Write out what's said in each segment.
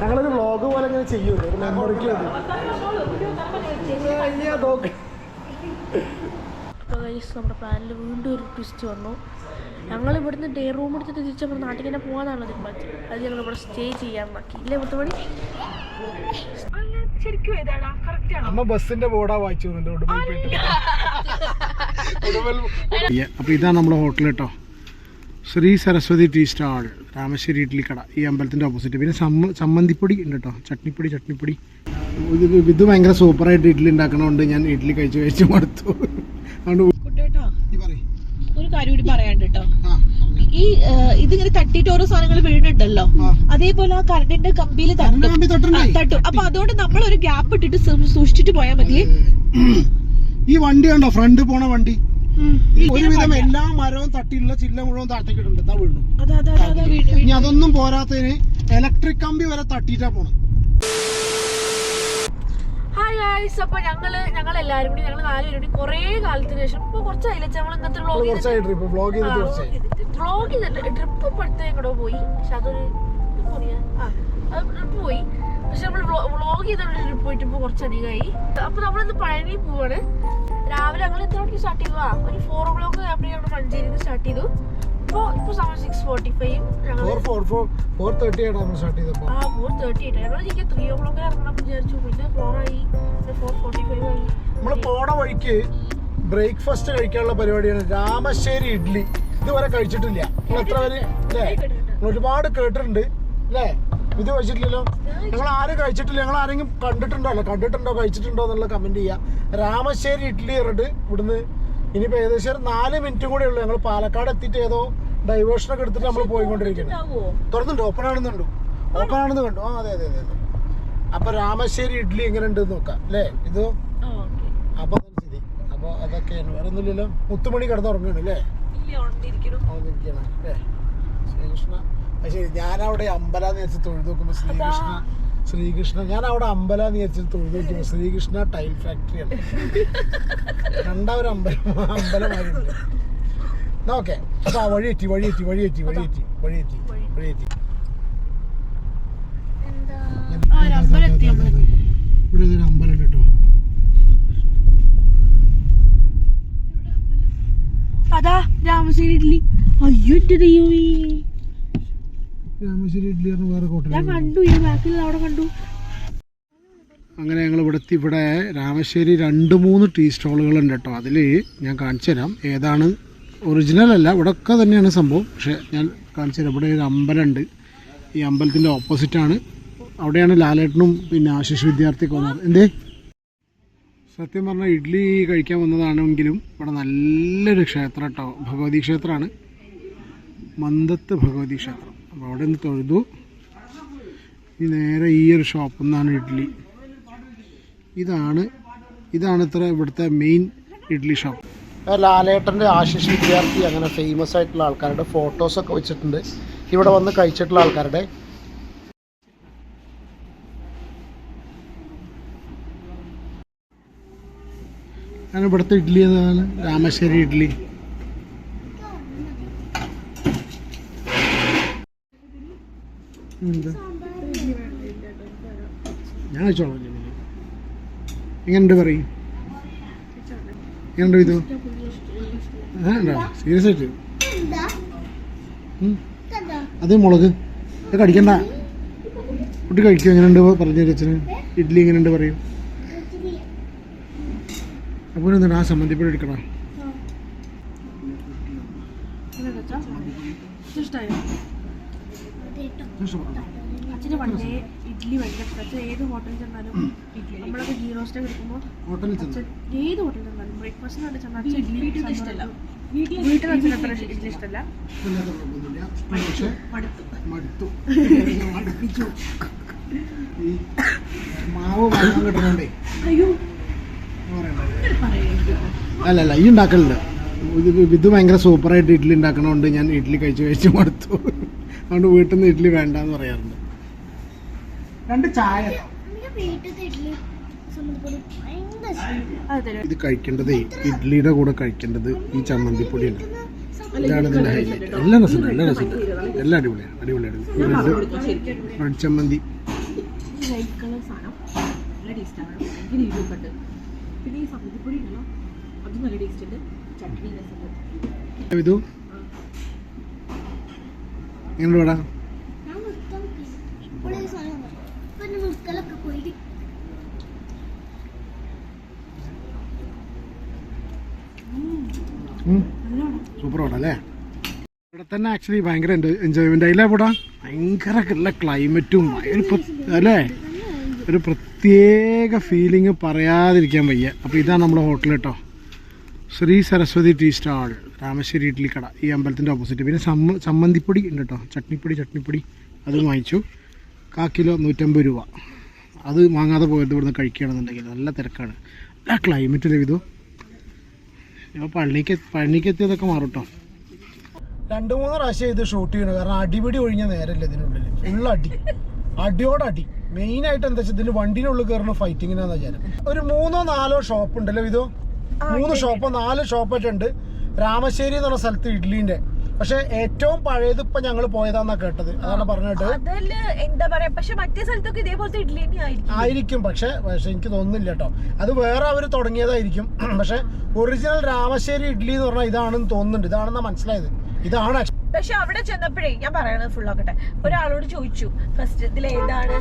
ഞങ്ങളൊരു വ്ളോഗ് പോലെ ഇങ്ങനെ ചെയ്യൂലേ ഒരു മെമ്മറിക്ക് വേണ്ടി നമ്മുടെ പ്ലാനിൽ വീണ്ടും ഒരു ട്വിസ്റ്റ് വന്നു. ഞങ്ങൾ ഇവിടുന്ന് ഡേ റൂം എടുത്തിട്ട് തിരിച്ച് നമ്മുടെ നാട്ടിൽ തന്നെ പോകാനാണല്ലോ തീരുമാനിച്ചത്. അത് ഞങ്ങൾ ഇവിടെ സ്റ്റേ ചെയ്യാൻ നോക്കി ഇല്ലേ മുത്തുമണി? ശരിക്കും ഏതാടാ? കറക്റ്റ് ആണോ? അമ്മ ബസ്സിന്റെ ബോർഡാ വായിച്ചു അപ്പൊ ഇതാണ് നമ്മുടെ ഹോട്ടൽ കേട്ടോ ശ്രീ സരസ്വതി ടീ സ്റ്റാൾ. രാമശ്ശേരി കട ഈ അമ്പലത്തിന്റെ ഓപ്പോസിറ്റ് പിന്നെ ചമ്മ ചമ്മന്തിപ്പൊടി ഉണ്ട് കേട്ടോ ചട്നിപ്പൊടി ചട്നിപ്പൊടി. ഇത് ഇത് ഭയങ്കര സൂപ്പറായിട്ട് ഇഡ്ഡലി ഉണ്ടാക്കണോണ്ട് ഞാൻ ഇഡ്ഡലി കഴിച്ച് കഴിച്ച് മടുത്തു. അതുകൊണ്ട് ഒരു കാര്യം കൂടി പറയാണ്ട് കേട്ടോ ഈ ഇതിങ്ങനെ തട്ടിയിട്ട് ഓരോ സാധനങ്ങൾ വീഴുന്നുണ്ടല്ലോ അതേപോലെ ആ കറണ്ടിന്റെ കമ്പിയിൽ? തട്ടും. അപ്പൊ അതുകൊണ്ട് നമ്മൾ ഒരു ഗ്യാപ്പ് ഇട്ടിട്ട് സൂക്ഷിച്ചിട്ട് പോയാൽ മതി. ഈ വണ്ടി കണ്ടോ? ഫ്രണ്ട് പോണ വണ്ടി. ഒരുവിധം എല്ലാ മരവും തട്ടിയുള്ള ചില്ല മുഴുവൻ താഴത്തേക്ക് ഇടുന്നുണ്ട്. വീണു. ഇനി അതൊന്നും പോരാത്തതിന് ഇലക്ട്രിക് കമ്പി വരെ തട്ടിയിട്ടാ പോണം ഹായ് ഗൈസ് അപ്പൊ ഞങ്ങൾ ഞങ്ങൾ എല്ലാരും കൂടി ഞങ്ങൾ നാലുപേരും കൂടി കുറേ കാലത്തിന് ശേഷം ഇപ്പൊ കുറച്ചായില്ല നമ്മൾ ഇങ്ങനത്തെ വ്ളോഗ് വ്ളോഗ് ട്രിപ്പ് ഇപ്പോഴത്തെ എങ്ങോട്ടോ പോയി. പക്ഷെ അതൊരു പറയാ അത് പോയി. പക്ഷെ നമ്മൾ വ്ളോഗ് ചെയ്തോണ്ട് പോയിട്ട് ഇപ്പൊ കുറച്ചധികമായി. അപ്പൊ നമ്മളിന്ന് പഴനി പോവാണ്. രാവിലെ ഞങ്ങൾ എത്ര മണിക്ക് സ്റ്റാർട്ട് ചെയ്തു ആ ഒരു ഫോർ ഓ ക്ലോക്ക് ആയപ്പോഴേ നമ്മൾ മഞ്ചേരിയിൽ സ്റ്റാർട്ട് ചെയ്തു. ഇപ്പോൾ ഇപ്പോൾ സമയം സിക്സ് ഫോർട്ടി ഫൈവ് ഞങ്ങൾ four four four four thirty ആയിട്ടാണ് നമ്മൾ സ്റ്റാർട്ട് ചെയ്തത് ആ ഫോർ തേർട്ടി ആയിട്ട്. ഞങ്ങൾ ശരിക്കും ത്രീ ഓ ക്ലോക്ക് ഇറങ്ങണം വിചാരിച്ചു. പിന്നെ ഫോർ ആയി. ഫോർ ഫോർട്ടി ഫൈവ് ആയി. നമ്മൾ പോണ വഴിക്ക് ബ്രേക്ക്ഫാസ്റ്റ് കഴിക്കാനുള്ള പരിപാടിയാണ്. രാമശ്ശേരി ഇഡ്ഡലി ഇതുവരെ കഴിച്ചിട്ടില്ല. നിങ്ങൾ എത്ര പേര്? അല്ലേ ഒരുപാട് കേട്ടിട്ടുണ്ട്. അല്ലേ ഇത് കഴിച്ചിട്ടില്ലല്ലോ? ഞങ്ങൾ ആരും കഴിച്ചിട്ടില്ല. ഞങ്ങൾ ആരെങ്കിലും കണ്ടിട്ടുണ്ടോ? അല്ല കണ്ടിട്ടുണ്ടോ? കഴിച്ചിട്ടുണ്ടോ എന്നുള്ള കമന്റ് ചെയ്യുക രാമശ്ശേരി ഇഡ്ഡലി ഇറട്ട് ഇവിടുന്ന്. ഇനിയിപ്പോൾ ഏകദേശം നാല് മിനിറ്റും കൂടെ ഉള്ളൂ. ഞങ്ങൾ പാലക്കാട് എത്തിയിട്ട് ഏതോ ഡൈവേഷനൊക്കെ എടുത്തിട്ട് നമ്മൾ പോയിക്കൊണ്ടിരിക്കുന്നത് ഉണ്ടാവുമോ തുറന്നുണ്ട് ഓപ്പൺ ആണെന്ന് കണ്ടു. ഓപ്പൺ ആണെന്ന് കണ്ടു. ആ അതെ അതെ അതെ അതെ. അപ്പൊ രാമശ്ശേരി ഇഡ്ഡലി എങ്ങനെ ഉണ്ട് നോക്കാം. അല്ലേ? ഇത് അപ്പൊ സ്ഥിതി. അപ്പൊ അതൊക്കെയാണ് വേറെ ഒന്നുമില്ലല്ലോ. മുത്തുമണി കിടന്നുറങ്ങണം അല്ലേ? വന്നിരിക്കണം അല്ലേ? ശ്രീകൃഷ്ണ. അത് ഞാനവിടെ അമ്പല എന്ന് വെച്ച് തൊഴുത് നോക്കുമ്പോ ശ്രീകൃഷ്ണ ശ്രീകൃഷ്ണ ഞാൻ അവിടെ അമ്പല എന്ന് വെച്ച് തൊഴുത് നോക്കുമ്പോ ശ്രീകൃഷ്ണ ടൈൽ ഫാക്ടറിയാണ്. രണ്ടാമൊരു അമ്പലം അമ്പലമാരുണ്ട്. എന്നാ ഓക്കെ. അപ്പൊ ആ വഴിയെത്തി വഴിയെത്തി വഴിയെത്തി വഴിയെത്തി വഴിയെത്തി വഴിയെത്തി. ഇവിടെ ഒരു അമ്പലം കേട്ടോ. അതാ രാമശ്ശേരി ഇഡ്ലി. അയ്യോ ദൈവമേ. രാമശ്ശേരി ഇഡ്ഡലി പറഞ്ഞ വേറെ ഞാൻ കണ്ടു ഈ ബാക്കിൽ അവിടെ കണ്ടു. അങ്ങനെ ഞങ്ങൾ ഇവിടെ ഇവിടെ രാമശ്ശേരി രണ്ട് മൂന്ന് ടീ സ്റ്റോളുകളുണ്ട് കേട്ടോ. അതിൽ ഞാൻ കാണിച്ചു തരാം. ഏതാണ്? ഒറിജിനൽ അല്ല ഇവിടെ ഒക്കെ തന്നെയാണ് സംഭവം. പക്ഷേ ഞാൻ കാണിച്ചു തരാം. ഇവിടെ ഒരു അമ്പലമുണ്ട്. ഈ അമ്പലത്തിന്റെ ഓപ്പോസിറ്റാണ് അവിടെയാണ് ലാലേട്ടനും പിന്നെ ആശിഷ് വിദ്യാർത്ഥിയൊക്കെ വന്നത്. എന്തേ? സത്യം പറഞ്ഞാൽ ഇഡ്ഡലി കഴിക്കാൻ വന്നതാണെങ്കിലും ഇവിടെ നല്ലൊരു ക്ഷേത്രം കേട്ടോ. ഭഗവതി ക്ഷേത്രമാണ്. മന്ദത്ത് ഭഗവതി ക്ഷേത്രം. അപ്പോൾ അവിടെ നിന്ന് തൊഴുതു. ഈ നേരെ ഈ ഒരു ഷോപ്പിൽ നിന്നാണ് ഇഡ്ഡലി ഇതാണ് ഇതാണ് ഇത്ര ഇവിടുത്തെ മെയിൻ ഇഡ്ഡലി ഷോപ്പ് ലാലേട്ടന്റെ ആശിഷ് വിദ്യാർത്ഥി അങ്ങനെ ഫേമസ് ആയിട്ടുള്ള ആൾക്കാരുടെ ഫോട്ടോസൊക്കെ വെച്ചിട്ടുണ്ട്. ഇവിടെ വന്ന് കഴിച്ചിട്ടുള്ള ആൾക്കാരുടെ. ഞാൻ ഇവിടുത്തെ ഇഡ്ഡലി ഏതാണ്? രാമശ്ശേരി ഇഡ്ഡലി ഞാൻ കഴിച്ചോളാം എങ്ങനെയുണ്ട് പറയും? എങ്ങനെയുണ്ട് ഇത് സീരിയസ് ആയിട്ട്. അത് മുളക്. ഇത് കടിക്കണ്ട. കുട്ടി കഴിക്കും? എങ്ങനെയുണ്ട് പറഞ്ഞു അച്ഛന്. ഇഡ്ഡലി എങ്ങനെയുണ്ട് പറയും. അപ്പോൾ എന്താണ് ആ സമ്മതിപ്പൊടി എടുക്കണം? ഇഡ്ഡലി ഭയങ്കര അച്ഛൻ ഏത് ഹോട്ടലിൽ ചെന്നാലും നമ്മളൊക്കെ ഗീ റോസ്റ്റ് എടുക്കുമ്പോൾ ഹോട്ടലിൽ ചെന്ന്. അച്ഛൻ ഏത് ഹോട്ടലിൽ ചെന്നാലും ബ്രേക്ക്ഫാസ്റ്റിന് കണ്ട് ചെന്നാൽ അച്ഛൻ ഇഡ്ഡലി ഇഷ്ടമല്ല വീട്ടിൽ അച്ഛൻ അത്ര ഇഡ്ഡലി ഇഷ്ടമല്ല മടുത്തു. മടുത്തു. മടുപ്പിച്ചു. ഈ മാവ് വാങ്ങാൻ കിട്ടണോണ്ടേ അയ്യോ. അല്ല അല്ല ഈ ഉണ്ടാക്കലുണ്ട്. ഇത് ഭയങ്കര സൂപ്പറായിട്ട് ഇഡ്ഡലി ഉണ്ടാക്കണോണ്ട് ഞാൻ ഇഡ്ഡലി കഴിച്ച് കഴിച്ച് മടുത്തു. അതുകൊണ്ട് വീട്ടിൽ നിന്ന് ഇഡ്ഡലി വേണ്ടെന്ന് പറയാറുണ്ട്. രണ്ട് ചായ ഇത് കഴിക്കേണ്ടതേ ഇഡ്ലിയുടെ കൂടെ കഴിക്കേണ്ടത് ഈ ചമ്മന്തിപ്പൊടിയാണ്. ഇതാണ് ഇതിന്റെ ഹൈലൈറ്റ് എല്ലാം രസമുണ്ട് എല്ലാം രസമുണ്ട്. എല്ലാം അടിപൊളിയാണ് അടിപൊളിയാണ്. ബ്രെഡ് ചമ്മന്തി. ഇങ്ങനെ കളർ സാധനം നല്ല ടേസ്റ്റാണ് ഭയങ്കര എരിവൊക്കെ ഉണ്ട് പിന്നെ ഈ സമ്മതിപ്പൊടി ഉണ്ടല്ലോ അതും നല്ല ടേസ്റ്റ് ഉണ്ട് ചട്നി രസമുണ്ട് ഇതു എങ്ങനെ വേടാ ഞാൻ നിർത്താൻ ഇവിടെ ഒരു സാധനം ഉണ്ട്. ഇപ്പൊ എന്റെ മുക്കലൊക്കെ പോയി സൂപ്പർ അല്ലേ ഇവിടെ തന്നെ ആക്ച്വലി ഭയങ്കര എൻജോയ്മെന്റ് ആയില്ലേ ഇവിടെ? ഭയങ്കര ക്ലൈമറ്റും ഒരു അല്ലേ? ഒരു പ്രത്യേക ഫീലിംഗ് പറയാതിരിക്കാൻ വയ്യ. അപ്പോൾ ഇതാണ് നമ്മുടെ ഹോട്ടൽ കേട്ടോ ശ്രീ സരസ്വതി ടീ സ്റ്റാൾ രാമശ്ശേരി ഇഡ്ലി കട ഈ അമ്പലത്തിന്റെ ഓപ്പോസിറ്റ് പിന്നെ ചമ്മ ചമ്മന്തിപ്പൊടി ഉണ്ട് കേട്ടോ ചട്നിപ്പൊടി ചട്നിപ്പൊടി. അതും വാങ്ങിച്ചു. കാ കിലോ നൂറ്റമ്പത് രൂപ. അത് വാങ്ങാതെ പോയത് ഇവിടുന്ന് കഴിക്കുകയാണെന്നുണ്ടെങ്കിൽ നല്ല തിരക്കാണ്. നല്ല ക്ലൈമറ്റ് ഇതു? ഇപ്പോൾ പള്ളിക്ക് പള്ളിക്ക് എത്തിയതൊക്കെ മാറും കേട്ടോ രണ്ട് മൂന്ന് പ്രാവശ്യം ഇത് ഷൂട്ട് ചെയ്യണം. കാരണം അടിപിടി ഒഴിഞ്ഞ നേരല്ല ഇതിനുള്ളിൽ ഉള്ള അടി. അടിയോട് അടി. മെയിൻ ആയിട്ട് എന്താ വെച്ചാൽ ഇതിന് വണ്ടിനുള്ളിൽ കയറുന്ന ഫൈറ്റിങ്ങിനാന്ന് വിചാരം. ഒരു മൂന്നോ നാലോ ഷോപ്പ് ഉണ്ടല്ലോ ഇതോ മൂന്ന് ഷോപ്പോ നാല് ഷോപ്പൊക്കെ ഉണ്ട്. രാമശ്ശേരി എന്ന് പറഞ്ഞ സ്ഥലത്ത് ഇഡ്ലിന്റെ. പക്ഷെ ഏറ്റവും പഴയത് ഇപ്പൊ ഞങ്ങൾ പോയതാന്നാ കേട്ടത്. അതാണ് പറഞ്ഞിട്ട്. എന്താ പറയാ പക്ഷെ മറ്റേ സ്ഥലത്തൊക്കെ ഇതേപോലത്തെ ഇഡ്ഡലി ആയിരിക്കും പക്ഷെ പക്ഷെ എനിക്ക് തോന്നുന്നില്ല കേട്ടോ. അത് വേറെ അവർ തുടങ്ങിയതായിരിക്കും. പക്ഷെ ഒറിജിനൽ രാമശ്ശേരി ഇഡ്ലി എന്ന് പറഞ്ഞാൽ ഇതാണെന്ന് തോന്നുന്നുണ്ട്. ഇതാണെന്നാ മനസ്സിലായത്. ഇതാണ്. പക്ഷെ അവിടെ ചെന്നപ്പോഴേ ഞാൻ പറയണത് ഫുൾ ആക്കട്ടെ. ഒരാളോട് ചോദിച്ചു ഫസ്റ്റ് ഇതിൽ ഏതാണ്?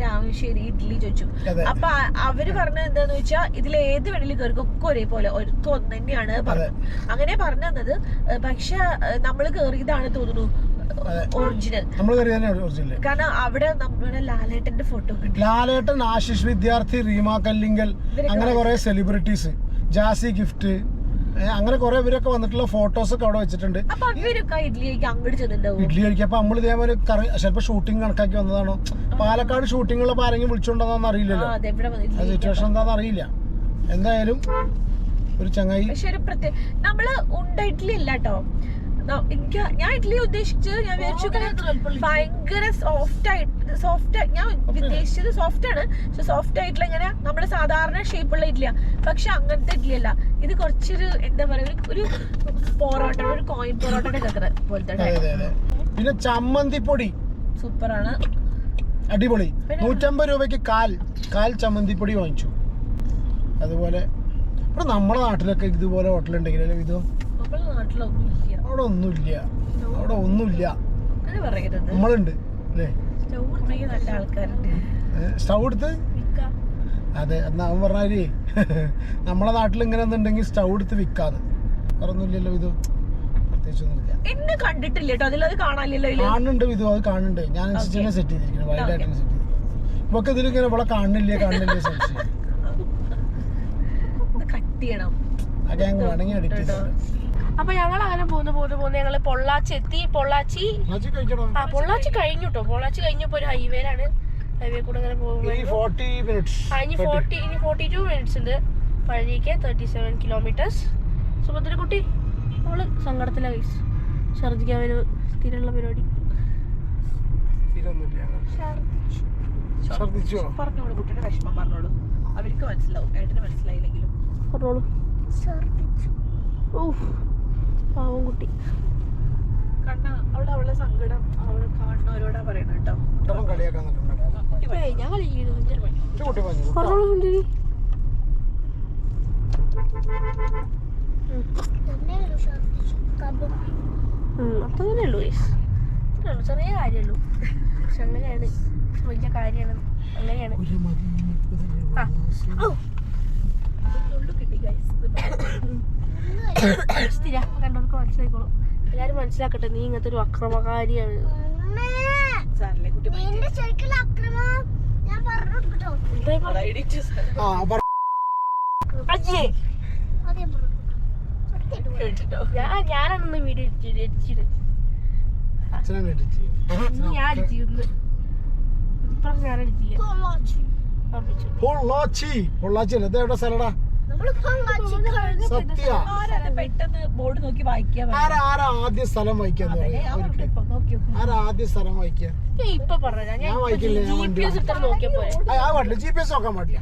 രാമശ്ശേരി ഇഡ്ഡലി ചോദിച്ചു. അപ്പൊ അവർ പറഞ്ഞത് എന്താന്ന് വെച്ചാ ഇതിൽ ഏത് വെളിയിൽ കയറിക്കും ഒക്കെ ഒരേപോലെ ഒരുക്കം ഒന്ന് തന്നെയാണ് പറഞ്ഞത്. അങ്ങനെ പറഞ്ഞു തന്നത് പക്ഷെ നമ്മൾ കയറിയതാണ് തോന്നുന്നു ഒറിജിനൽ. കാരണം അവിടെ നമ്മുടെ ലാലേട്ടന്റെ ഫോട്ടോ ലാലേട്ടൻ ആശിഷ് വിദ്യാർത്ഥി റീമ കല്ലിങ്കൽ അങ്ങനെ കുറെ സെലിബ്രിറ്റീസ് ജാസി ഗിഫ്റ്റ് അങ്ങനെ കുറെ പേരൊക്കെ വന്നിട്ടുള്ള ഫോട്ടോസ് ഒക്കെ അവിടെ വെച്ചിട്ടുണ്ട്. ഇഡ്ലി കഴിക്കാം അപ്പൊ നമ്മൾ ഇതേപോലെ കറി ചിലപ്പോ ഷൂട്ടിംഗ് കണക്കാക്കി വന്നതാണോ? പാലക്കാട് ഷൂട്ടിങ്ങുള്ളപ്പോ ആരെങ്കിലും വിളിച്ചോണ്ടെന്നൊന്നും ആ അറിയില്ലല്ലോ ആ സിറ്റുവേഷൻ എന്താണെന്ന് അറിയില്ല. എന്തായാലും ഒരു ചങ്ങായി പക്ഷെ ഒരു പ്രത്യേക നമ്മൾ ഉണ്ട ഇഡ്ഡലി അല്ല കേട്ടോ എനിക്ക് ഞാൻ ഇഡ്ഡലി ഉദ്ദേശിച്ചത് ഞാൻ വിചാരിച്ചു ഭയങ്കര സോഫ്റ്റ് ആയിട്ട് സോഫ്റ്റ് ഞാൻ ഉദ്ദേശിച്ചത് സോഫ്റ്റ് ആണ്. പക്ഷെ സോഫ്റ്റ് ആയിട്ടുള്ള ഇങ്ങനെ നമ്മുടെ സാധാരണ ഷേപ്പുള്ള ഇഡ്ഡലിയാ പക്ഷെ അങ്ങനത്തെ ഇഡ്ഡലി അല്ല. ഇത് കുറച്ചൊരു എന്താ പറയുക ഒരു- പൊറോട്ട ഒരു കോയിൻ പൊറോട്ടയുടെ കത്ര പോലത്തെ പിന്നെ ചമ്മന്തി പൊടി. പിന്നെ ചമ്മന്തിപ്പൊടി സൂപ്പറാണ് അടിപൊളി നൂറ്റമ്പത് രൂപയ്ക്ക് കാൽ. കാൽ ചമ്മന്തിപ്പൊടി വാങ്ങിച്ചു. അതുപോലെ ഇവിടെ നമ്മുടെ നാട്ടിലൊക്കെ ഇതുപോലെ ഹോട്ടലുണ്ടെങ്കിൽ ഇത് അവിടെ ഒന്നുമില്ല. അവിടെ ഒന്നുമില്ല. അങ്ങനെ പറയരുത്. നമ്മളുണ്ട് അല്ലേ? സ്റ്റൗ ഉണ്ടെങ്കിൽ നല്ല ആൾക്കാരുണ്ട്. സ്റ്റൗ എടുത്ത്? അതെ എന്നാ അവൻ പറഞ്ഞാലേ നമ്മളെ നാട്ടിൽ ഇങ്ങനെ ഒന്നുണ്ടെങ്കിൽ സ്റ്റൗ എടുത്ത് വിൽക്കാന്ന് പറഞ്ഞില്ലല്ലോ ഇത് പ്രത്യേകിച്ചൊന്നുമില്ല. എന്നെ കണ്ടിട്ടില്ല കേട്ടോ. അതിലത് കാണാനില്ലല്ലോ ഇതിൽ? കാണുന്നുണ്ട് ഇത് അത് കാണുന്നുണ്ട്. ഞാൻ അനുസരിച്ച് സെറ്റ് ചെയ്തിരിക്കുന്നു. വൈകിട്ടായിട്ട് സെറ്റ് ചെയ്തിരിക്കുന്നത് ഇവക്ക് ഇതിലിങ്ങനെ ഇവിടെ കാണുന്നില്ല കാണുന്നില്ല സംശയം. ഇത് കട്ട് ചെയ്യണം. വേണമെങ്കിൽ എഡിറ്റ് അപ്പൊ ഞങ്ങൾ അങ്ങനെ പോന്ന് പോന്ന് പോന്ന്. ഞങ്ങൾ പൊള്ളാച്ചി എത്തി. പൊള്ളാച്ചി ആ പൊള്ളാച്ചി കഴിഞ്ഞു കേട്ടോ പൊള്ളാച്ചി കഴിഞ്ഞപ്പോ ഒരു ഹൈവേയിലാണ് ഹൈവേ കൂടെ അങ്ങനെ പോകുമ്പോൾ ഇനി ഫോർട്ടി ടു മിനിറ്റ്സ് ഉണ്ട്. പഴനിക്ക് തേർട്ടി സെവൻ കിലോമീറ്റേഴ്സ് സുഭദ്രക്കുട്ടി നമ്മൾ സങ്കടത്തില വയസ്സ് ഛർദിക്കാൻ ഒരു സ്ഥിരമുള്ള പരിപാടി. പറഞ്ഞോളൂ കുട്ടിയുടെ വിഷമം പറഞ്ഞോളൂ. അവർക്ക് മനസ്സിലാവും ഏട്ടന് മനസ്സിലായില്ലെങ്കിലും. പറഞ്ഞോളൂ. ഓ പാവം കുട്ടി. അത്ര ഉള്ളൂ ചെറിയ കാര്യമുള്ളൂ. പക്ഷെ അങ്ങനെയാണ് വലിയ കാര്യമാണ്. അങ്ങനെയാണ്. ആ. കിട്ടി ഗൈസ് കണ്ടവർക്ക് മനസ്സിലായിക്കോളും എല്ലാരും മനസ്സിലാക്കട്ടെ നീ ഇങ്ങനത്തെ ഒരു അക്രമകാരിയാണ്. ഞാൻ ഞാനാണെന്ന് വീഡിയോ ഞാൻ ഇപ്രാവശ്യം ഞാൻ ഉറപ്പിച്ചു. പൊള്ളാച്ചി. പൊള്ളാച്ചി അല്ല? ഇത് എവിടെ സ്ഥലടാ സത്യ. പെട്ടെന്ന് ബോർഡ് നോക്കി വായിക്കാൻ ആരാ ആരാ ആദ്യ സ്ഥലം. ആരാ ആദ്യ സ്ഥലം വായിക്കുക ഞാൻ ഇപ്പൊ പറഞ്ഞ ഞാൻ ഞാൻ വായിക്കില്ല, ഞാൻ ജി പി എസ് ഇത്ര ആ പാടില്ല. ജി പി എസ് നോക്കാൻ പാടില്ല.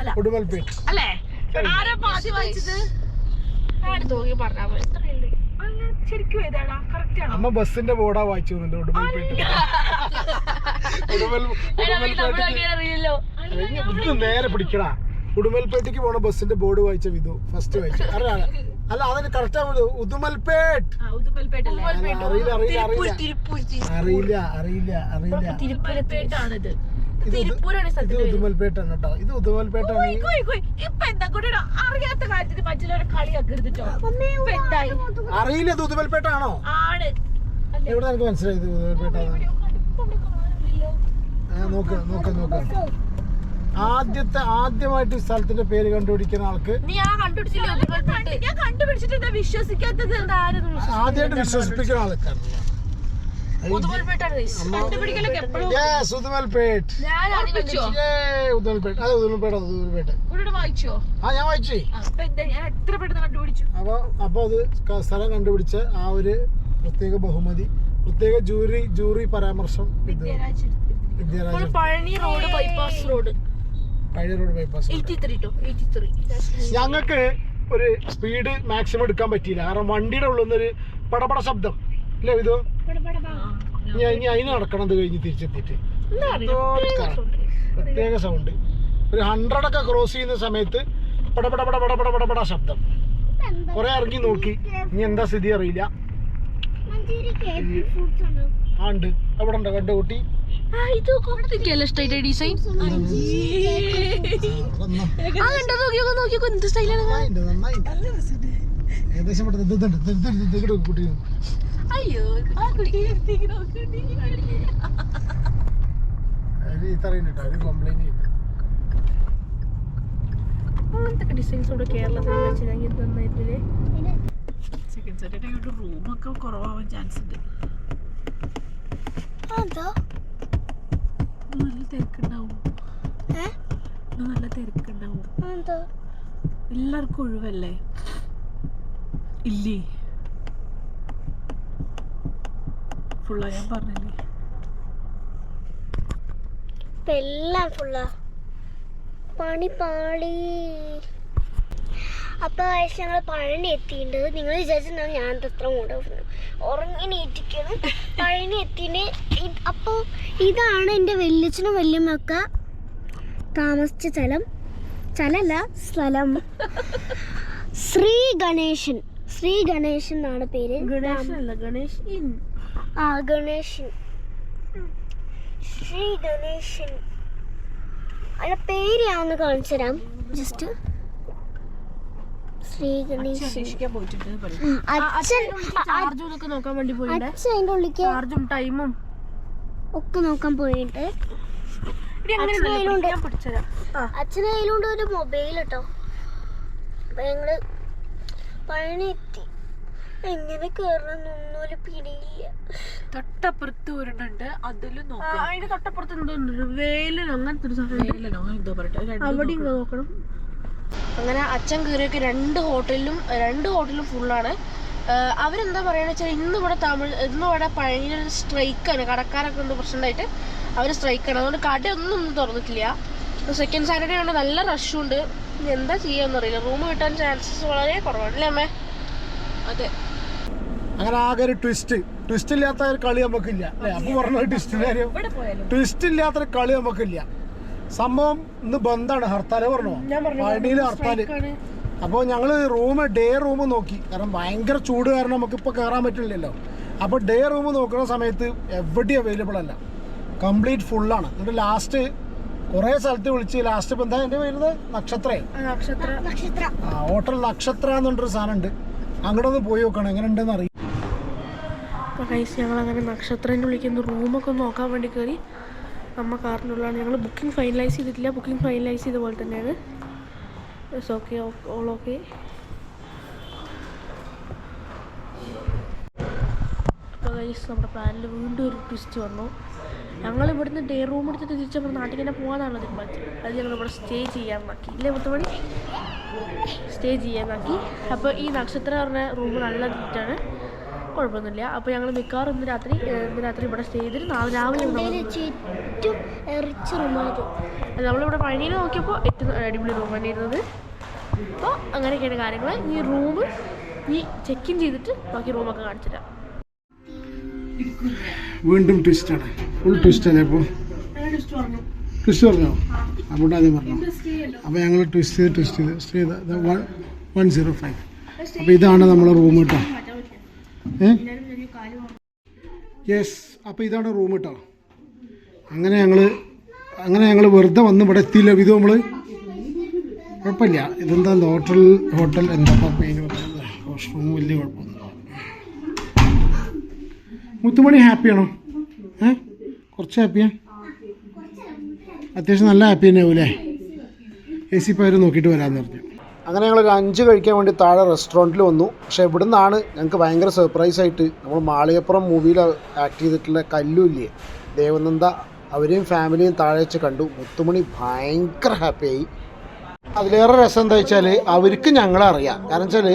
അല്ല. ഉടുമൽപേട്ട് അല്ലേ? ആരാ പാതി വായിച്ചത്? ഞാൻ എടുത്ത് നോക്കി പറഞ്ഞാൽ മതി. ഇത്രയല്ലേ. ശരിക്കും ഏതാടാ? കറക്റ്റ് ആണ്? അമ്മ ബസ്സിന്റെ ബോർഡാ വായിച്ചു ഉടുമൽപേട്ട് ഉടുമൽ നേരെ പിടിക്കടാ. ഉടുമൽപേട്ടയ്ക്ക് പോണ ബസ്സിന്റെ ബോർഡ് വായിച്ച വിധു ഫസ്റ്റ് വായിച്ചു. അറിയാം അല്ല അതിന് കറക്റ്റ് ഉദുമൽപേട്ട് ആ ഉദുമൽപേട്ടല്ലേ അറിയില്ല അറിയില്ല അറിയില്ല. അറിയില്ല അറിയില്ല അറിയില്ല. ഇത് ഉദുമൽപേട്ടാണ് കേട്ടോ. ഇത് ഉദുമൽപേട്ടാണ് അറിയാത്ത മറ്റുള്ളവരെ കളിയാക്കരുതിട്ടോ അറിയില്ല ഇത് ഉദുമൽപേട്ടാണോ എവിടെ എനിക്ക് മനസ്സിലായി ഉദുമൽപേട്ടാണ്. നോക്ക് നോക്ക് നോക്ക്. ആദ്യത്തെ ആദ്യമായിട്ട് ഈ സ്ഥലത്തിന്റെ പേര് കണ്ടുപിടിക്കുന്ന ആൾക്ക് നീ ആ കണ്ടുപിടിച്ചില്ലേ ഉദുമൽപേട്ട് ഞാൻ കണ്ടുപിടിച്ചിട്ട് വിശ്വസിക്കാത്തത് ആദ്യമായിട്ട് വിശ്വസിപ്പിക്കുന്ന ഉദുമൽപേട്ട് ഉദുമൽപേട്ട് അതെ ഉദുമൽപേട്ട ഉദുമൽപേട്ട്. വായിച്ചോ? ആ ഞാൻ വായിച്ചേ. അപ്പൊ ഞാൻ എത്ര പെട്ടെന്ന് കണ്ടുപിടിച്ചു? അപ്പൊ അപ്പൊ അത് സ്ഥലം കണ്ടുപിടിച്ച ആ ഒരു പ്രത്യേക ബഹുമതി പ്രത്യേക ജൂറി ജൂറി പരാമർശം Vidyaraj. Palani road bypass road. പഴയ റോഡ് ബൈപ്പാസ് ഞങ്ങൾക്ക് ഒരു സ്പീഡ് മാക്സിമം എടുക്കാൻ പറ്റിയില്ല. കാരണം വണ്ടിയുടെ ഉള്ളിൽ നിന്നൊരു പടപട ശബ്ദം. അല്ലേ ഇത് ആ, ഇനി ഇനി അതിന് നടക്കണം ഇത് കഴിഞ്ഞ് തിരിച്ചെത്തിയിട്ട്. പ്രത്യേക സൗണ്ട് ഒരു ഹൺഡ്രഡ് ഒക്കെ ക്രോസ് ചെയ്യുന്ന സമയത്ത് പടപട പടപട പടപട പട പട പട ശബ്ദം. കുറെ ഇറങ്ങി നോക്കി. ഇനി എന്താ സ്ഥിതി അറിയില്ല. ആ ഉണ്ട്. അവിടെ ഉണ്ടോ? കണ്ടു കുട്ടി ആ ഇത് കൊണ്ടിരിക്കല്ലേ സ്റ്റൈറ്റ് ഡിസൈൻ ആ കണ്ടോ? നോക്കിയോ നോക്കിയോ എന്ത് സ്റ്റൈലാണ് അയ്യോ അങ്ങനത്തെ ഡിസൈൻസ് ഇവിടെ കേരളത്തിൽ വെച്ചിരുന്നെങ്കിൽ നന്നായിട്ടില്ലേ സെക്കൻഡ് സാറ്റർഡേ റൂമൊക്കെ കുറവാവാൻ ചാൻസ് ഉണ്ട്. അതോ നല്ല തിരക്കുണ്ടാവും. നല്ല തിരക്കുണ്ടാവും. എല്ലാവർക്കും ഒഴിവല്ലേ? ഇല്ലേ? ഫുള്ളാ ഞാൻ പറഞ്ഞില്ലേ? എല്ലാം ഫുള്ളാ പണി പാളി. അപ്പൊ വയസ്സ് ഞങ്ങൾ പഴനി എത്തിയിട്ടുണ്ട്. നിങ്ങൾ വിചാരിച്ചിട്ടുണ്ടാവും ഞാൻ എത്ര മൂടെ ഉറങ്ങി നീറ്റിക്കാണ് പഴനി എത്തിയിട്ട് അപ്പോൾ ഇതാണ് എന്റെ വല്യച്ഛനും വല്യമ്മൊക്കെ താമസിച്ച സ്ഥലം. സ്ഥലമല്ല സ്ഥലം. ശ്രീ ഗണേശൻ. ശ്രീ ഗണേശൻ എന്നാണ് പേര്. ഗണേശൻ ആ ഗണേശൻ. ശ്രീ ഗണേശൻ. അല്ല പേര് ഞാൻ ഒന്ന് കാണിച്ചു തരാം ജസ്റ്റ് ശ്രീ ഗണേശൻ പോയിട്ടുണ്ട് അച്ഛൻ നോക്കാൻ വേണ്ടി പോയിട്ടുണ്ട്. അച്ഛൻ ചാർജും ടൈമും ഒക്കെ നോക്കാൻ പോയിട്ട് അച്ഛന്റെ കയ്യിലുണ്ട് ഒരു മൊബൈൽ കേട്ടോ അപ്പൊ ഞങ്ങൾ പഴനെത്തി എങ്ങനെ കേറണമെന്നൊന്നും ഒരു പിടിയില്ല. തൊട്ടപ്പുറത്ത് ഒരെണ്ണുണ്ട്. അതിലും നോക്കാം അതിന്റെ തൊട്ടപ്പുറത്ത് എന്തോ വേലൻ അങ്ങനത്തെ ഒരു സാധനം ഇല്ലല്ലോ എന്തോ പറയട്ടെ. അത് രണ്ടും അവിടെ നോക്കണം. അങ്ങനെ അച്ഛൻ കയറിയൊക്കെ രണ്ട് ഹോട്ടലിലും രണ്ട് ഹോട്ടലും ഫുള്ളാണ് അവരെന്താ പറയുക വെച്ചാൽ ഇന്ന് ഇവിടെ തമിഴ് ഇന്ന് ഇവിടെ പഴയ സ്ട്രൈക്കാണ് കടക്കാരൊക്കെ ഉണ്ട് പ്രശ്നമായിട്ട് അവർ സ്ട്രൈക്കാണ് അതുകൊണ്ട് കടയൊന്നും തുറന്നിട്ടില്ല. സെക്കൻഡ് സാറ്റർഡേ ആണ് നല്ല റഷും ഉണ്ട്. എന്താ ചെയ്യാന്ന് അറിയില്ല. റൂം കിട്ടാൻ ചാൻസസ് വളരെ കുറവാണ്. അല്ലേ അമ്മേ? അതെ. അങ്ങനെ ആകെ ഒരു ട്വിസ്റ്റ് ട്വിസ്റ്റ് ഇല്ലാത്ത ഒരു കളി നമുക്കില്ല. അല്ലേ? അപ്പൊ പറഞ്ഞ ട്വിസ്റ്റ് കാര്യം. ട്വിസ്റ്റ് ഇല്ലാത്തൊരു കളി നമുക്കില്ല. സംഭവം ഇന്ന് ബന്ധാണ്. ഹർത്താൽ പറഞ്ഞോ? ഞാൻ പറഞ്ഞു പഴനിയിൽ ഹർത്താൽ. അപ്പോൾ ഞങ്ങൾ റൂം ഡേ റൂം നോക്കി. കാരണം ഭയങ്കര ചൂട് കാരണം നമുക്ക് നമുക്കിപ്പോൾ കയറാൻ പറ്റില്ലല്ലോ. അപ്പോൾ ഡേ റൂം നോക്കുന്ന സമയത്ത് എവിടെയും അവൈലബിൾ അല്ല. കംപ്ലീറ്റ് ഫുള്ളാണ് എന്നിട്ട് ലാസ്റ്റ് കുറേ സ്ഥലത്ത് വിളിച്ച് ലാസ്റ്റ് ഇപ്പം എന്താ എന്റെ പേരുന്നത് നക്ഷത്രേ. ആ, നക്ഷത്ര. നക്ഷത്ര. ആ ഹോട്ടൽ നക്ഷത്ര എന്നുള്ളൊരു സാധനം ഉണ്ട് അങ്ങോട്ടൊന്ന് പോയി നോക്കണം. എങ്ങനെ ഉണ്ടെന്ന് അറിയാം അപ്പോൾ കൈസ് ഞങ്ങൾ അങ്ങനെ നക്ഷത്രം വിളിക്കുന്ന റൂമൊക്കെ നോക്കാൻ വേണ്ടി കയറി അമ്മ കാറിനുള്ളതാണ് ഞങ്ങൾ ബുക്കിംഗ് ഫൈനലൈസ് ചെയ്തിട്ടില്ല. ബുക്കിംഗ് ഫൈനലൈസ് ചെയ്ത പോലെ തന്നെയാണ്. ഇറ്റ്സ് ഓക്കെ ഓൾ ഓക്കെ നമ്മുടെ പ്ലാനിൽ വീണ്ടും ഒരു ട്വിസ്റ്റ് വന്നു. ഞങ്ങൾ ഇവിടുന്ന് ഡേ റൂം എടുത്തിട്ട് തിരിച്ച് നമ്മുടെ നാട്ടിൽ തന്നെ പോകാനാണ് തീരുമാനിച്ചത് അത് ഞങ്ങൾ ഇവിടെ സ്റ്റേ ചെയ്യാൻ നോക്കി ഇല്ലേ മുത്തുമണി? സ്റ്റേ ചെയ്യാൻ നോക്കി അപ്പോൾ ഈ നക്ഷത്രം പറഞ്ഞ റൂം നല്ല നീറ്റാണ് കുഴപ്പമൊന്നുമില്ല. അപ്പോൾ ഞങ്ങൾ മിക്കവാറും ഇന്ന് രാത്രി ഇന്ന് രാത്രി ഇവിടെ സ്റ്റേ ചെയ്തിട്ട് നാളെ രാവിലെ നമ്മളിവിടെ പഴനിയിൽ നോക്കിയപ്പോൾ ഏറ്റവും അടിപൊളി റൂം തന്നെ ഇരുന്നത് അപ്പോൾ അങ്ങനെയൊക്കെയാണ് കാര്യങ്ങൾ. ഈ റൂം ഈ ചെക്ക് ഇൻ ചെയ്തിട്ട് ബാക്കി റൂമൊക്കെ കാണിച്ചു തരാം. വീണ്ടും ട്വിസ്റ്റാണ് ഫുൾ ട്വിസ്റ്റ് അല്ലേ ഇപ്പോൾ ട്വിസ്റ്റ് പറഞ്ഞോ? അവിടെ ആദ്യം പറഞ്ഞു? അപ്പോൾ ഞങ്ങൾ ട്വിസ്റ്റ് ചെയ്ത് ട്വിസ്റ്റ് ചെയ്ത് സ്റ്റേ ചെയ്ത്. വൺ വൺ സീറോ ഫൈവ് അപ്പോൾ ഇതാണ് നമ്മളെ റൂം കേട്ടോ യെസ് അപ്പോൾ ഇതാണ് റൂം കേട്ടോ അങ്ങനെ ഞങ്ങൾ അങ്ങനെ ഞങ്ങൾ വെറുതെ വന്ന് ഇവിടെ എത്തിയില്ല ഇത് നമ്മൾ കുഴപ്പമില്ല. ഇതെന്താ ഹോട്ടൽ ഹോട്ടൽ എന്താ വാഷ്റൂം വലിയ കുഴപ്പമൊന്നും മുത്തുമണി ഹാപ്പിയാണോ ഏ? കുറച്ച് ഹാപ്പിയാ അത്യാവശ്യം നല്ല ഹാപ്പി തന്നെ ആവൂലേ എ സി പയർ നോക്കിയിട്ട് വരാമെന്ന് പറഞ്ഞു. അങ്ങനെ ഞങ്ങൾ അഞ്ച് കഴിക്കാൻ വേണ്ടി താഴെ റെസ്റ്റോറന്റിൽ വന്നു. പക്ഷേ ഇവിടുന്നാണ് ഞങ്ങൾക്ക് ഭയങ്കര സർപ്രൈസ് ആയിട്ട് നമ്മൾ മാളികപ്പുറം മൂവിയിൽ ആക്ട് ചെയ്തിട്ടുള്ള കല്ലുല്ലേ ദേവനന്ദ അവരെയും ഫാമിലിയും താഴെ വെച്ച് കണ്ടു. മുത്തുമണി ഭയങ്കര ഹാപ്പിയായി അതിലേറെ രസം എന്താ വെച്ചാൽ അവർക്ക് ഞങ്ങളെ അറിയാം. കാരണം വെച്ചാൽ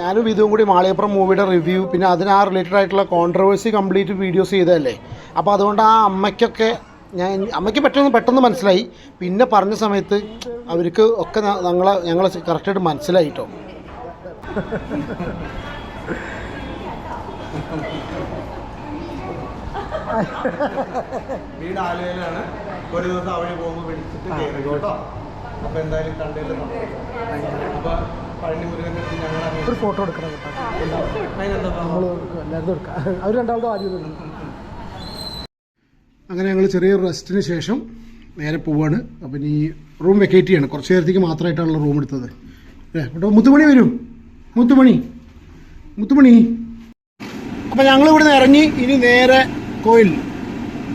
ഞാനും ഇതും കൂടി മാളികപ്പുറം മൂവിയുടെ റിവ്യൂ പിന്നെ അതിന് ആ റിലേറ്റഡ് ആയിട്ടുള്ള കോൺട്രവേഴ്സി കംപ്ലീറ്റ് വീഡിയോസ് ചെയ്തതല്ലേ? അപ്പോൾ അതുകൊണ്ട് ആ അമ്മയ്ക്കൊക്കെ ഞാൻ അമ്മയ്ക്ക് പെട്ടെന്ന് പെട്ടെന്ന് മനസ്സിലായി. പിന്നെ പറഞ്ഞ സമയത്ത് അവർക്ക് ഒക്കെ ഞങ്ങളെ ഞങ്ങളെ കറക്റ്റായിട്ട് മനസ്സിലായിട്ടോ വീട് ആലുവയിലാണ് ഒരു ദിവസം അവിടെ പോകുമ്പോൾ പിടിച്ചിട്ട് കയറി കേട്ടോ അപ്പൊ എന്തായാലും കണ്ടതിൽ അപ്പൊ പഴനി അടുത്ത് ഞങ്ങൾ ഒരു ഫോട്ടോ എടുക്കണം കേട്ടോ. അതിനെന്താ നമ്മൾ എല്ലാവരും എടുക്കാം. അവർ രണ്ടാമതും ആദ്യം അങ്ങനെ ഞങ്ങൾ ചെറിയൊരു റെസ്റ്റിന് ശേഷം നേരെ പോവാണ്. അപ്പം ഇനി റൂം വെക്കേറ്റ് ചെയ്യണം. കുറച്ച് നേരത്തേക്ക് മാത്രമായിട്ടാണല്ലോ റൂം എടുത്തത്. അല്ലേ കേട്ടോ മുത്തുമണി വരും. മുത്തുമണി. മുത്തുമണി. അപ്പം ഞങ്ങൾ ഇവിടുന്ന് ഇറങ്ങി ഇനി നേരെ കോയിൽ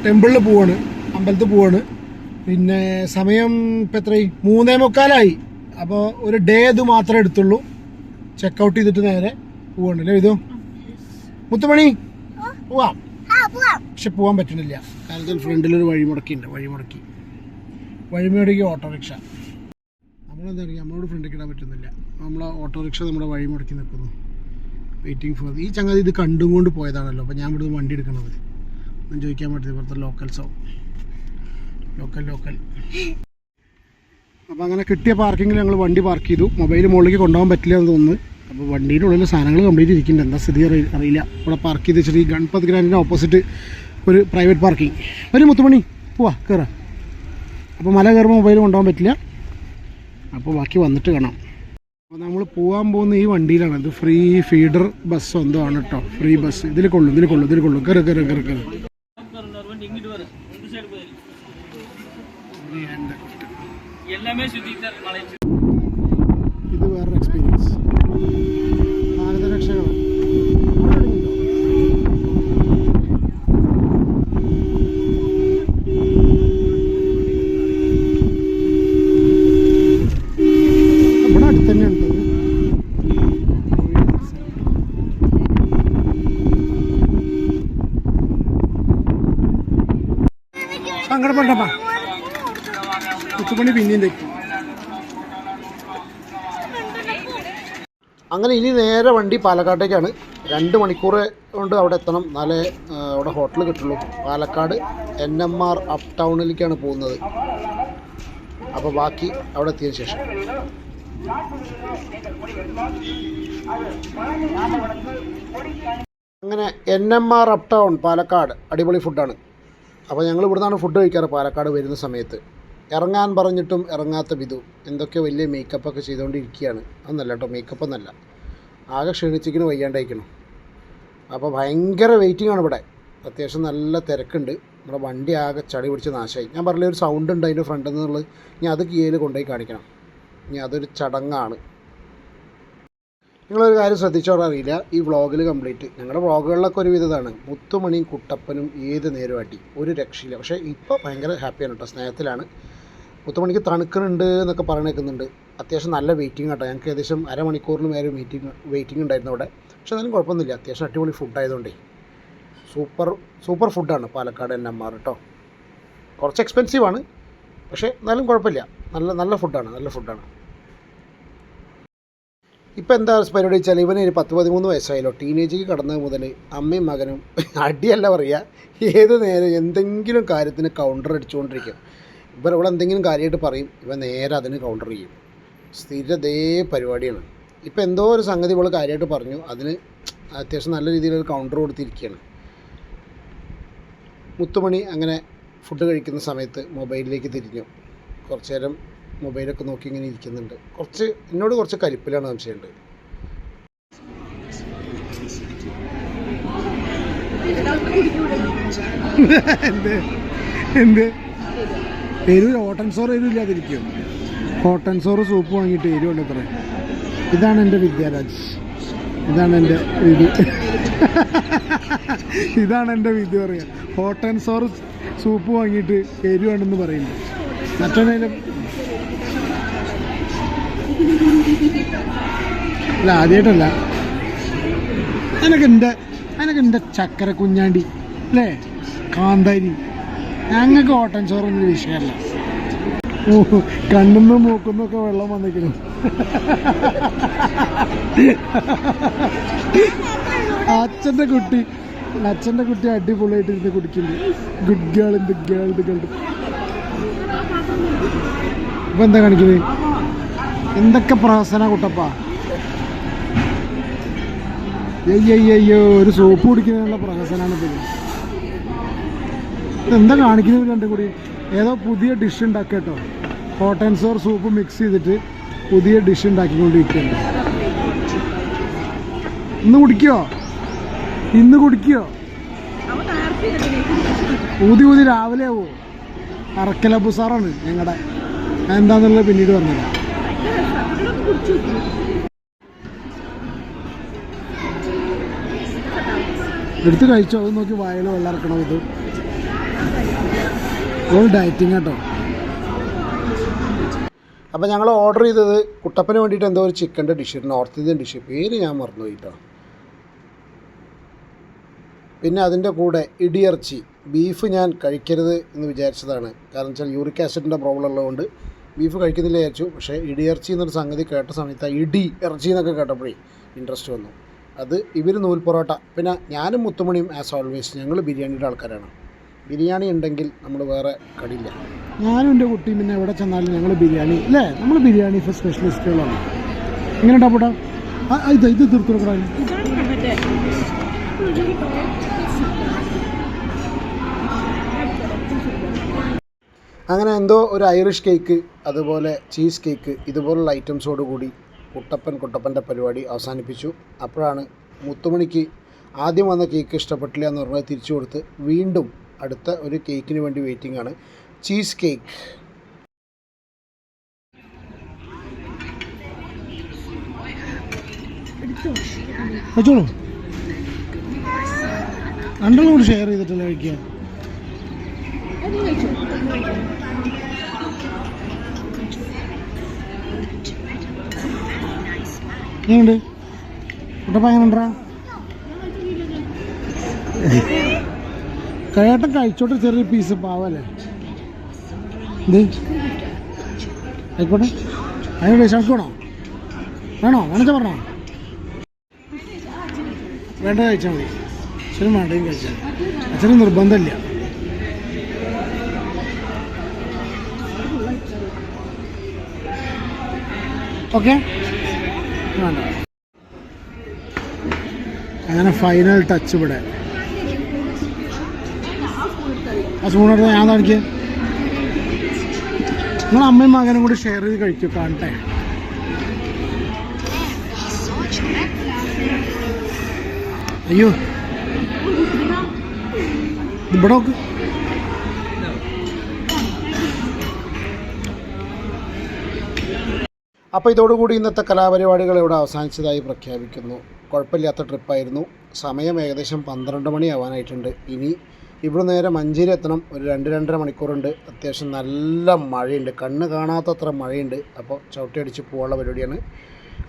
ടെമ്പിളിൽ പോവാണ്. അമ്പലത്തിൽ പോവാണ്. പിന്നെ സമയം ഇപ്പം എത്രയും മൂന്നേ മുക്കാലായി. അപ്പോൾ ഒരു ഡേ ഇത് മാത്രമേ എടുത്തുള്ളൂ. ചെക്കൗട്ട് ചെയ്തിട്ട് നേരെ പോവാണ്. അല്ലേ ഇതോ മുത്തുമണി പോവാം. പക്ഷെ പോകാൻ പറ്റുന്നില്ല. കാരണം ഫ്രണ്ടിലൊരു വഴിമുടക്കി ഉണ്ട് വഴിമുടക്കി. വഴിമുടക്കി ഓട്ടോറിക്ഷ. നമ്മളെന്താ പറയുക നമ്മളോട് ഫ്രണ്ടിൽ ഇടാൻ പറ്റുന്നില്ല. നമ്മളെ ഓട്ടോറിക്ഷ നമ്മുടെ വഴിമുടക്കി നിൽക്കുന്നു. വെയിറ്റിംഗ് ഫോർ ഈ ചങ്ങാതി ഇത് കണ്ടും കൊണ്ട് പോയതാണല്ലോ. അപ്പോൾ ഞാൻ ഇവിടുന്ന് വണ്ടി എടുക്കണത്. ഒന്നും ചോദിക്കാൻ പറ്റില്ല ഇവിടുത്തെ ലോക്കൽസോ ലോക്കൽ ലോക്കൽ അപ്പോൾ അങ്ങനെ കിട്ടിയ പാർക്കിങ്ങിൽ ഞങ്ങൾ വണ്ടി പാർക്ക് ചെയ്തു. മൊബൈൽ മുകളിലേക്ക് കൊണ്ടുപോകാൻ പറ്റില്ല എന്ന് തോന്നുന്നു. അപ്പോൾ വണ്ടിയുടെ ഉള്ളിൽ സാധനങ്ങൾ കംപ്ലീറ്റ് ഇരിക്കുന്നുണ്ട്. എന്താ സ്ഥിതി അറി- അറിയില്ല. ഇവിടെ പാർക്ക് ചെയ്ത് വെച്ചിട്ട് ഈ ഗണപത് ഗ്രാൻഡിന്റെ ഓപ്പോസിറ്റ് ഒരു പ്രൈവറ്റ് പാർക്കിംഗ് ഒരു മുത്തുമണി. പോവാ കയറാം അപ്പോൾ മല കയറുമ്പോൾ മൊബൈൽ കൊണ്ടുപോകാൻ പറ്റില്ല. അപ്പോൾ ബാക്കി വന്നിട്ട് കാണാം. അപ്പോൾ നമ്മൾ പോകാൻ പോകുന്ന ഈ വണ്ടിയിലാണ്. ഇത് ഫ്രീ ഫീഡർ ബസ് എന്തോ ആണ് കേട്ടോ ഫ്രീ ബസ് ഇതിൽ കൊള്ളും ഇതിൽ കൊള്ളും ഇതിൽ കൊള്ളും. കയറി കയറി കയറി കയറി ഇത് വേറൊരു എക്സ്പീരിയൻസ് you അങ്ങനെ ഇനി നേരെ വണ്ടി പാലക്കാട്ടേക്കാണ്. രണ്ട് മണിക്കൂർ കൊണ്ട് അവിടെ എത്തണം. എന്നാലേ അവിടെ ഹോട്ടൽ കിട്ടുള്ളൂ. Palakkad N M R up ടൗണിലേക്കാണ് പോകുന്നത്. അപ്പോൾ ബാക്കി അവിടെ എത്തിയതിന് ശേഷം. അങ്ങനെ N M R up town Palakkad അടിപൊളി ഫുഡാണ്. അപ്പോൾ ഞങ്ങൾ ഇവിടുന്നാണ് ഫുഡ് കഴിക്കാറ് പാലക്കാട് വരുന്ന സമയത്ത്. ഇറങ്ങാൻ പറഞ്ഞിട്ടും ഇറങ്ങാത്ത വിധു എന്തൊക്കെ വലിയ മേക്കപ്പൊക്കെ ചെയ്തുകൊണ്ടിരിക്കുകയാണ്. അതൊന്നല്ല കേട്ടോ മേക്കപ്പ് ഒന്നല്ല. ആകെ ക്ഷീണിച്ചിരിക്കണ് വയ്യാണ്ടായിരിക്കണം അപ്പോൾ ഭയങ്കര വെയിറ്റിംഗ് ആണ് ഇവിടെ. അത്യാവശ്യം നല്ല തിരക്കുണ്ട്. നമ്മുടെ വണ്ടി ആകെ ചടി പിടിച്ച് നാശമായി. ഞാൻ പറഞ്ഞ ഒരു സൗണ്ട് ഉണ്ട് അതിന്റെ ഫ്രണ്ടിൽ നിന്നുള്ളത് ഇനി അത് കീയിൽ കൊണ്ടുപോയി കാണിക്കണം. ഇനി അതൊരു ചടങ്ങാണ്. നിങ്ങളൊരു കാര്യം ശ്രദ്ധിച്ചോ അറിയില്ല. ഈ വ്ളോഗിൽ കംപ്ലീറ്റ് ഞങ്ങളുടെ വ്ളോഗുകളിലൊക്കെ ഒരു വിധതാണ്. മുത്തുമണിയും കുട്ടപ്പനും ഏത് അടി ഒരു രക്ഷയില്ല. പക്ഷേ ഇപ്പോൾ ഭയങ്കര ഹാപ്പിയാണ് കേട്ടോ സ്നേഹത്തിലാണ്. മുത്തുമണിക്ക് തണുക്കുന്നുണ്ട് എന്നൊക്കെ പറഞ്ഞേക്കുന്നുണ്ട്. അത്യാവശ്യം നല്ല വെയിറ്റിംഗ് കേട്ടോ ഞങ്ങൾക്ക് ഏകദേശം അരമണിക്കൂറിന് മേലെ മീറ്റിംഗ് വെയിറ്റിംഗ് ഉണ്ടായിരുന്നു അവിടെ. പക്ഷെ എന്നാലും കുഴപ്പമൊന്നുമില്ല. അത്യാവശ്യം അടിപൊളി ഫുഡ് ആയതുകൊണ്ട്. സൂപ്പർ സൂപ്പർ ഫുഡാണ് പാലക്കാട് എൻ എം ആർ കേട്ടോ കുറച്ച് എക്സ്പെൻസീവ് ആണ്. പക്ഷേ എന്നാലും കുഴപ്പമില്ല. നല്ല നല്ല ഫുഡാണ് നല്ല ഫുഡാണ് ഇപ്പോൾ എന്താ പരിപാടി വെച്ചാൽ ഇവന് ഒരു പത്ത് പതിമൂന്ന് വയസ്സായല്ലോ. ടീനേജിക്ക് കടന്നത് മുതൽ അമ്മയും മകനും അടിയല്ല പറയുക ഏത് നേരം എന്തെങ്കിലും കാര്യത്തിന് കൗണ്ടർ അടിച്ചുകൊണ്ടിരിക്കും. ഇവർ ഇവിടെ എന്തെങ്കിലും കാര്യമായിട്ട് പറയും. ഇവ നേരെ അതിന് കൗണ്ടർ ചെയ്യും. സ്ഥിരതേ പരിപാടിയാണ്. ഇപ്പം എന്തോ ഒരു സംഗതി ഇവൾ കാര്യമായിട്ട് പറഞ്ഞു. അതിന് അത്യാവശ്യം നല്ല രീതിയിലൊരു കൗണ്ടർ കൊടുത്തിരിക്കുകയാണ് മുത്തുമണി അങ്ങനെ ഫുഡ് കഴിക്കുന്ന സമയത്ത് മൊബൈലിലേക്ക് തിരിഞ്ഞു. കുറച്ച് നേരം മൊബൈലൊക്കെ നോക്കി ഇങ്ങനെ ഇരിക്കുന്നുണ്ട്. കുറച്ച് എന്നോട് കുറച്ച് കലിപ്പിലാണ് സംശയമുണ്ട്. എന്ത്? എന്ത്? എരിവ് ഇല്ലാതിരിക്കും ഹോട്ടൻ സോറ് സൂപ്പ് വാങ്ങിയിട്ട് എരിവുണ്ട് അത്ര ഇതാണ് എന്റെ വിദ്യാരാജ്. ഇതാണ് എന്റെ വിധി. ഇതാണ് എന്റെ വിധി പറയുക കോട്ടൺ സോറ് സൂപ്പ് വാങ്ങിയിട്ട് എരിവാണെന്ന് പറയുന്നു. മറ്റൊന്നേലും. അല്ല ആദ്യമായിട്ടല്ല അതിനൊക്കെ എന്റെ അതിനൊക്കെ എന്റെ ചക്കര കുഞ്ഞാണ്ടി അല്ലേ? കാന്താരി. ഞങ്ങൾക്ക് ഓട്ടൻ ചോറൊന്നും വിഷയമല്ല. കണ്ണുന്ന് മൂക്കുന്നൊക്കെ വെള്ളം വന്നിരിക്കുന്നു. അച്ഛന്റെ കുട്ടി അച്ഛന്റെ കുട്ടി അടിപൊളിയായിട്ട് ഇരുന്ന് കുടിക്കുന്നു. Good girl in the girl ഇത് ഗേൾ ഇപ്പൊ എന്താ കാണിക്കുന്നത് എന്തൊക്കെ പ്രഹസന കുട്ടപ്പാ? അയ്യോ ഒരു സോപ്പ് കുടിക്കുന്നതിനുള്ള പ്രഹസനാണ് ഇതെന്താ കാണിക്കുന്നത് രണ്ടും കൂടി? ഏതോ പുതിയ ഡിഷ് ഉണ്ടാക്കുക കേട്ടോ. Hot and sour soup mix ചെയ്തിട്ട് പുതിയ ഡിഷ് ഉണ്ടാക്കിക്കൊണ്ടിരിക്കുകയാണ്. ഇന്ന് കുടിക്കോ? ഇന്ന് കുടിക്കോ? ഊതി ഊതി രാവിലെ ആവോ? അറക്കല ബുസാറാണ് ഞങ്ങളുടെ എന്താന്നുള്ളത് പിന്നീട് പറഞ്ഞുതരാം. എടുത്ത് കഴിച്ചോ? അത് നോക്കി വായൽ വെള്ളം ഇറക്കണം ഇത്? ഓൾ ഡയറ്റിങ് കേട്ടോ അപ്പോൾ ഞങ്ങൾ ഓർഡർ ചെയ്തത് കുട്ടപ്പന് വേണ്ടിയിട്ട് എന്തോ ഒരു ചിക്കന്റെ ഡിഷ് നോർത്ത് ഇന്ത്യൻ ഡിഷ് പേര് ഞാൻ കേട്ടോ പിന്നെ അതിന്റെ കൂടെ ഇടിയർച്ചി ബീഫ് ഞാൻ കഴിക്കരുത് എന്ന് വിചാരിച്ചതാണ്. കാരണം വെച്ചാൽ യൂറിക് ആസിഡിന്റെ പ്രോബ്ലം ഉള്ളതുകൊണ്ട് ബീഫ് കഴിക്കുന്നില്ല വിചാരിച്ചു. പക്ഷേ ഇടിയർച്ചി എന്നൊരു സംഗതി കേട്ട സമയത്ത് ഇടി ഇറച്ചി എന്നൊക്കെ കേട്ടപ്പോഴേ ഇൻട്രസ്റ്റ് വന്നു. അത് ഇവർ നൂൽ പൊറോട്ട പിന്നെ ഞാനും മുത്തുമണിയും ആസ് ഓൾവേസ് ഞങ്ങൾ ബിരിയാണിയുടെ ആൾക്കാരാണ്. ബിരിയാണി ഉണ്ടെങ്കിൽ നമ്മൾ വേറെ കടിയില്ല. ഞാനും എന്റെ കുട്ടിയും പിന്നെ എവിടെ ചെന്നാലും ഞങ്ങൾ ബിരിയാണി അല്ലേ? നമ്മൾ ബിരിയാണി ഇപ്പോൾ സ്പെഷ്യലിസ്റ്റുകളാണ് എങ്ങനെ ഉണ്ടാവും ഇത് ഇത് തീർത്തു കൊടുക്കണം അങ്ങനെ എന്തോ ഒരു ഐറിഷ് കേക്ക് അതുപോലെ ചീസ് കേക്ക് ഇതുപോലുള്ള ഐറ്റംസോട് കൂടി കുട്ടപ്പൻ കുട്ടപ്പന്റെ പരിപാടി അവസാനിപ്പിച്ചു. അപ്പോഴാണ് മുത്തുമണിക്ക് ആദ്യം വന്ന കേക്ക് ഇഷ്ടപ്പെട്ടില്ല എന്ന് പറഞ്ഞാൽ തിരിച്ചു കൊടുത്ത് വീണ്ടും അടുത്ത ഒരു കേക്കിന് വേണ്ടി വെയിറ്റിംഗ് ആണ്. ചീസ് കേക്ക് കൂടി ഷെയർ ചെയ്തിട്ടല്ലേ കഴിക്കുക? എങ്ങനെയുണ്ട് കുട്ടപ്പ എങ്ങനെയുണ്ടാ കയ്യാട്ടം കഴിച്ചോട്ടെ ചെറിയ പീസ് പാവല്ലേ ആയിക്കോട്ടെ. അതിനോട് ശർക്കണോ വേണോ? വേണച്ച പറഞ്ഞോ? വേണ്ട കഴിച്ചാൽ മതി. അച്ഛനും വേണ്ടയും കഴിച്ചാൽ അച്ഛന് നിർബന്ധമില്ല. ഓക്കെ? വേണ്ട. അങ്ങനെ ഫൈനൽ ടച്ച് ഇവിടെ. ആ സൂണെടുത്ത് ഞാൻ കാണിക്കുക നിങ്ങൾ അമ്മയും മകനും കൂടി ഷെയർ ചെയ്ത് കഴിക്കും കാണട്ടെ. അയ്യോ. ഇവിടെ നോക്ക്. അപ്പോൾ ഇതോടുകൂടി ഇന്നത്തെ കലാപരിപാടികൾ ഇവിടെ അവസാനിച്ചതായി പ്രഖ്യാപിക്കുന്നു. കുഴപ്പമില്ലാത്ത ട്രിപ്പായിരുന്നു സമയം ഏകദേശം പന്ത്രണ്ട് മണിയാവാനായിട്ടുണ്ട് ഇനി ഇവിടെ നേരെ മഞ്ചേരി എത്തണം ഒരു രണ്ട് രണ്ടര മണിക്കൂറുണ്ട്. അത്യാവശ്യം നല്ല മഴയുണ്ട്. കണ്ണ് കാണാത്തത്ര മഴയുണ്ട്. അപ്പോൾ ചവിട്ടി അടിച്ച് പോകാനുള്ള പരിപാടിയാണ്.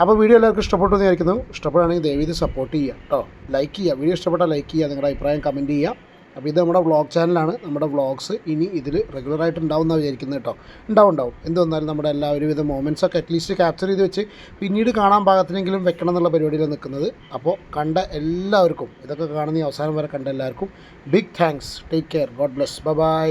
അപ്പോൾ വീഡിയോ എല്ലാവർക്കും ഇഷ്ടപ്പെട്ടു എന്ന് വിചാരിക്കുന്നു. ഇഷ്ടപ്പെടുകയാണെങ്കിൽ ദയവീത് സപ്പോർട്ട് ചെയ്യുക കേട്ടോ. ലൈക്ക് ചെയ്യുക. വീഡിയോ ഇഷ്ടപ്പെട്ടാൽ ലൈക്ക് ചെയ്യുക. നിങ്ങളുടെ അഭിപ്രായം കമന്റ് ചെയ്യുക. അപ്പോൾ ഇത് നമ്മുടെ വ്ളോഗ് ചാനലാണ് നമ്മുടെ വ്ളോഗ്സ് ഇനി ഇതിൽ റെഗുലറായിട്ട് ഉണ്ടാവുന്ന വിചാരിക്കുന്നത് കേട്ടോ. ഉണ്ടാവും ഉണ്ടാവും. എന്ത് വന്നാലും നമ്മുടെ എല്ലാ ഒരുവിധ മൊമെന്റ്സൊക്കെ അറ്റ്ലീസ്റ്റ് ക്യാപ്ചർ ചെയ്ത് വെച്ച് പിന്നീട് കാണാൻ പാകത്തിനെങ്കിലും വെക്കണം എന്നുള്ള പരിപാടിയിലാണ് നിൽക്കുന്നത്. അപ്പോൾ കണ്ട എല്ലാവർക്കും ഇതൊക്കെ കാണുന്ന അവസാനം വരെ കണ്ട എല്ലാവർക്കും big thanks take care God bless bye